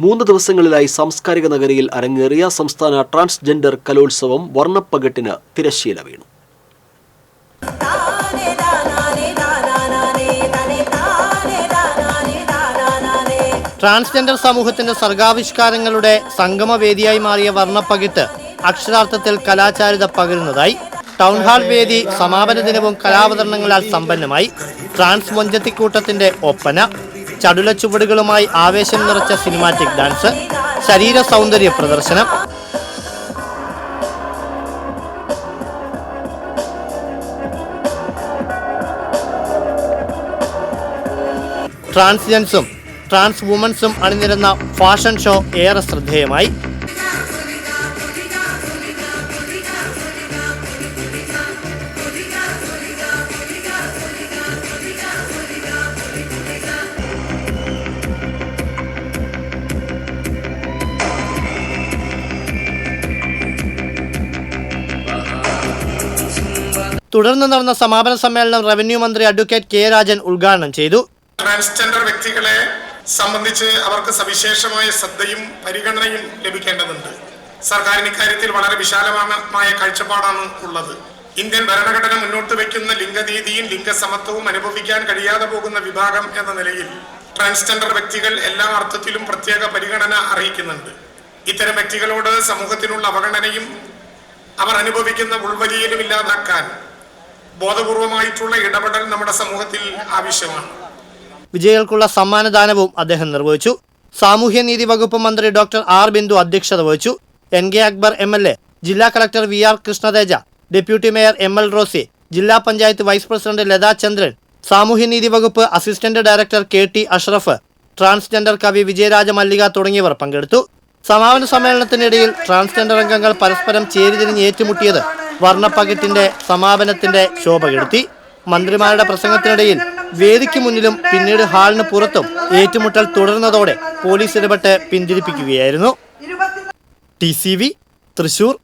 മൂന്ന് ദിവസങ്ങളിലായി സാംസ്കാരിക നഗരിയിൽ അരങ്ങേറിയ സംസ്ഥാന ട്രാൻസ്ജെൻഡർ കലോത്സവം വർണപ്പകട്ടിന് തിരശ്ശീല വീണു. ട്രാൻസ്ജെൻഡർ സമൂഹത്തിന്റെ സർഗാവിഷ്കാരങ്ങളുടെ സംഗമവേദിയായി മാറിയ വർണപ്പകിട്ട് അക്ഷരാർത്ഥത്തിൽ കലാചാരിത പകരുന്നതായി ടൗൺ ഹാൾ വേദി സമാപന ദിനവും കലാവതരണങ്ങളാൽ സമ്പന്നമായി ട്രാൻസ് മൊഞ്ചത്തിക്കൂട്ടത്തിന്റെ ഒപ്പന ചടുല ചുവടുകളുമായി ആവേശം നിറച്ച സിനിമാറ്റിക് ഡാൻസ് ശരീര സൗന്ദര്യ പ്രദർശനം. ട്രാൻസ്ജെൻസും ട്രാൻസ് വുമൻസും അണിനിരുന്ന ഫാഷൻ ഷോ ഏറെ ശ്രദ്ധേയമായി. തുടർന്ന് നടന്ന സമാപന സമ്മേളനം റവന്യൂ മന്ത്രി അഡ്വക്കേറ്റ് കെ രാജൻ ഉദ്ഘാടനം ചെയ്തു. ട്രാൻസ്ജെൻഡർ വ്യക്തികളെ സംബന്ധിച്ച് അവർക്ക് സവിശേഷമായ ശ്രദ്ധയും പരിഗണനയും ലഭിക്കേണ്ടതുണ്ട്. സർക്കാരിന് ഇക്കാര്യത്തിൽ വളരെ വിശാലമായ കാഴ്ചപ്പാടാണ് ഉള്ളത്. ഇന്ത്യൻ ഭരണഘടന മുന്നോട്ട് വയ്ക്കുന്ന ലിംഗനീതിയും ലിംഗസമത്വവും അനുഭവിക്കാൻ കഴിയാതെ പോകുന്ന വിഭാഗം എന്ന നിലയിൽ ട്രാൻസ്ജെൻഡർ വ്യക്തികൾ എല്ലാ അർത്ഥത്തിലും പ്രത്യേക പരിഗണന അറിയിക്കുന്നുണ്ട്. ഇത്തരം വ്യക്തികളോട് സമൂഹത്തിനുള്ള അവഗണനയും അവർ അനുഭവിക്കുന്ന ഉൾവലിയലും ഇല്ലാതാക്കാൻ ബോധപൂർവമായിട്ടുള്ള ഇടപെടൽ നമ്മുടെ സമൂഹത്തിൽ ആവശ്യമാണ്. വിജയികൾക്കുള്ള സമ്മാനദാനവും അദ്ദേഹം നിർവഹിച്ചു. സാമൂഹ്യനീതി വകുപ്പ് മന്ത്രി ഡോക്ടർ ആർ ബിന്ദു അധ്യക്ഷത വഹിച്ചു. N K Akbar M L A ജില്ലാ collector V R Krishnateja deputy mayor M L Rosy ജില്ലാ പഞ്ചായത്ത് വൈസ് പ്രസിഡന്റ് ലതാ ചന്ദ്രൻ സാമൂഹ്യനീതി വകുപ്പ് assistant director K T Ashraf transgender കവി വിജയരാജ മല്ലിക തുടങ്ങിയവർ പങ്കെടുത്തു. സമാപന സമ്മേളനത്തിനിടയിൽ ട്രാൻസ്ജെൻഡർ അംഗങ്ങൾ പരസ്പരം ചേരിതിരിഞ്ഞ് ഏറ്റുമുട്ടിയത് വർണപ്പകിട്ടിന്റെ സമാപനത്തിന്റെ ശോഭ കെടുത്തി മന്ത്രിമാരുടെ പ്രസംഗത്തിനിടയിൽ വേദിക്ക് മുന്നിലും പിന്നീട് ഹാളിന് പുറത്തും ഏറ്റുമുട്ടൽ തുടർന്നതോടെ പോലീസ് ഇടപെട്ട് പിന്തിരിപ്പിക്കുകയായിരുന്നു. ടി തൃശൂർ